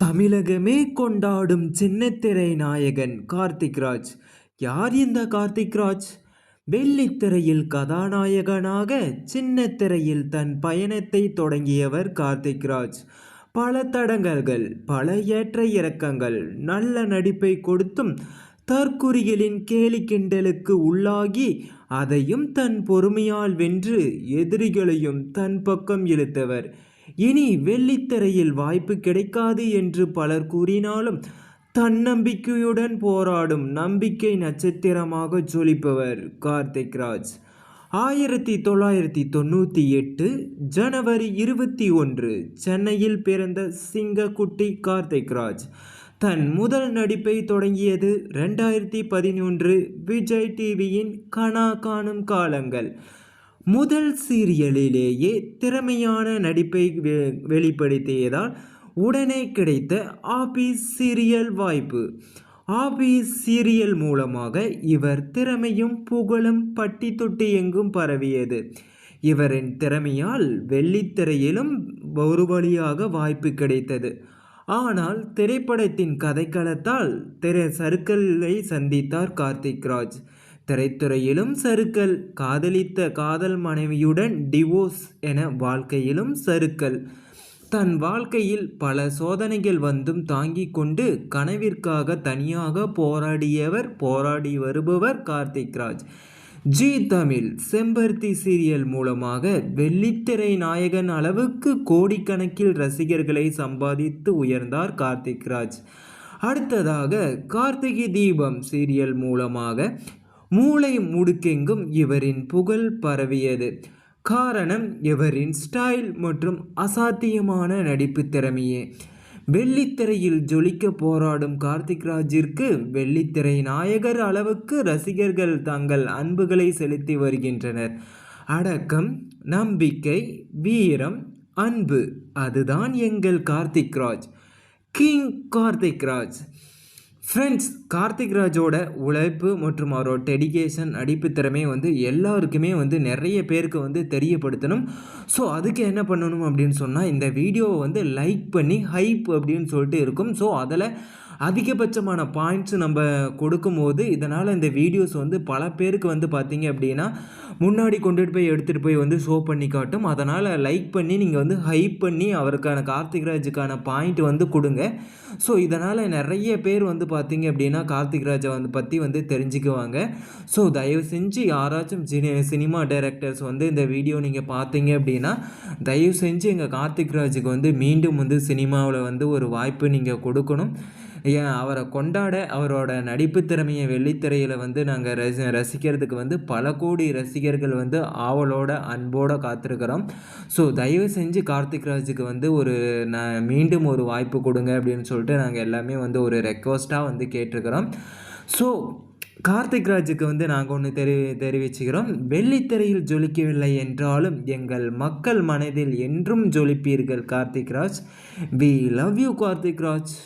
தமிழகமே கொண்டாடும் சின்னத்திரை நாயகன் கார்த்திக் ராஜ் யார் இந்த கார்த்திக் ராஜ் வெள்ளித்திரையில் கதாநாயகனாக சின்னத்திரையில் தன் பயணத்தை தொடங்கியவர் கார்த்திக் ராஜ் பல தடங்கல்கள் பல ஏற்ற இறக்கங்கள் நல்ல நடிப்பை கொடுத்தும் தற்குறிகளின் கேலி கிண்டலுக்கு உள்ளாகி அதையும் தன் பொறுமையால் வென்று எதிரிகளையும் தன் பக்கம் இழுத்தவர். இனி வெள்ளித்திரையில் வாய்ப்பு கிடைக்காது என்று பலர் கூறினாலும் தன்னம்பிக்கையுடன் போராடும் நம்பிக்கை நட்சத்திரமாக ஜொலிப்பவர் கார்த்திக் ராஜ். ஆயிரத்தி தொள்ளாயிரத்தி தொண்ணூற்றி எட்டு ஜனவரி இருபத்தி ஒன்று சென்னையில் பிறந்த சிங்கக்குட்டி கார்த்திக் ராஜ். தன் முதல் நடிப்பை தொடங்கியது ரெண்டாயிரத்தி பதினொன்று விஜய் டிவியின் கனா காணும் காலங்கள். முதல் சீரியலிலேயே திறமையான நடிப்பை வெளிப்படுத்தியதால் உடனே கிடைத்த ஆபீஸ் சீரியல் வாய்ப்பு. ஆபீஸ் சீரியல் மூலமாக இவர் திறமையும் புகழும் பட்டி தொட்டி எங்கும் பரவியது. இவரின் திறமையால் வெள்ளித்திரையிலும் ஒரு வழியாக வாய்ப்பு கிடைத்தது. ஆனால் திரைப்படத்தின் கதைக்களத்தால் திரை சருக்கலை சந்தித்தார் கார்த்திக் ராஜ். திரைத்துறையிலும் சருக்கல் காதலித்த காதல் மனைவியுடன் டிவோர்ஸ் என வாழ்க்கையிலும் சருக்கல் தன் வாழ்க்கையில் பல சோதனைகள் வந்தும் தாங்கிக் கொண்டு கனவிற்காக தனியாக போராடியவர் போராடி வருபவர் கார்த்திக் ராஜ். ஜி தமிழ் செம்பருத்தி சீரியல் மூலமாக வெள்ளித்திரை நாயகன் அளவுக்கு கோடிக்கணக்கில் ரசிகர்களை சம்பாதித்து உயர்ந்தார் கார்த்திக் ராஜ். அடுத்ததாக கார்த்திகை தீபம் சீரியல் மூலமாக மூளை முடுக்கெங்கும் இவரின் புகழ் பரவியது. காரணம் இவரின் ஸ்டைல் மற்றும் அசாத்தியமான நடிப்பு திறமையே. வெள்ளித்திரையில் ஜொலிக்க போராடும் கார்த்திக் ராஜிற்கு வெள்ளித்திரை நாயகர் அளவுக்கு ரசிகர்கள் தங்கள் அன்புகளை செலுத்தி வருகின்றனர். அடக்கம் நம்பிக்கை வீரம் அன்பு அதுதான் எங்கள் கார்த்திக் ராஜ். கிங் கார்த்திக் ராஜ். ஃப்ரெண்ட்ஸ் கார்த்திக் ராஜோட உழைப்பு மற்றும் அவரோட டெடிகேஷன் அடிப்பு திறமை வந்து எல்லாருக்குமே வந்து நிறைய பேருக்கு வந்து தெரியப்படுத்தணும். ஸோ அதுக்கு என்ன பண்ணணும் அப்படின்னு சொன்னால் இந்த வீடியோவை வந்து லைக் பண்ணி ஹைப் அப்படின்னு சொல்லிட்டு இருக்கும். ஸோ அதில் அதிகபட்சமான பாயிண்ட்ஸ் நம்ம கொடுக்கும்போது இதனால் இந்த வீடியோஸ் வந்து பல பேருக்கு வந்து பார்த்திங்க அப்படின்னா முன்னாடி கொண்டுட்டு போய் எடுத்துகிட்டு போய் வந்து ஷோ பண்ணி காட்டும். அதனால் லைக் பண்ணி நீங்கள் வந்து ஹைப் பண்ணி அவருக்கான கார்த்திக் ராஜுக்கான பாயிண்ட் வந்து கொடுங்க. ஸோ இதனால் நிறைய பேர் வந்து பார்த்திங்க அப்படின்னா கார்த்திக் ராஜை வந்து பற்றி வந்து தெரிஞ்சுக்குவாங்க. ஸோ தயவு செஞ்சு யாராச்சும் சினி சினிமா டைரக்டர்ஸ் வந்து இந்த வீடியோ நீங்கள் பார்த்தீங்க அப்படின்னா தயவு செஞ்சு எங்கள் கார்த்திக் ராஜுக்கு வந்து மீண்டும் வந்து சினிமாவில் வந்து ஒரு வாய்ப்பு நீங்கள் கொடுக்கணும். அவரை கொண்டாட அவரோட நடிப்பு திறமையை வெள்ளித்திரையில் வந்து நாங்கள் ரசி ரசிக்கிறதுக்கு வந்து பல கோடி ரசிகர்கள் வந்து ஆவலோட அன்போடு காத்திருக்கிறோம். ஸோ தயவு செஞ்சு கார்த்திக் ராஜுக்கு வந்து ஒரு நான் மீண்டும் ஒரு வாய்ப்பு கொடுங்க அப்படின்னு சொல்லிட்டு நாங்கள் எல்லாமே வந்து ஒரு ரெக்வஸ்ட்டாக வந்து கேட்டிருக்கிறோம். ஸோ கார்த்திக் ராஜுக்கு வந்து நாங்கள் ஒன்று தெரி தெரிவிச்சுக்கிறோம். வெள்ளித்திரையில் ஜொலிக்கவில்லை என்றாலும் எங்கள் மக்கள் மனதில் என்றும் ஜொலிப்பீர்கள் Karthik Raj. We love you Karthik Raj.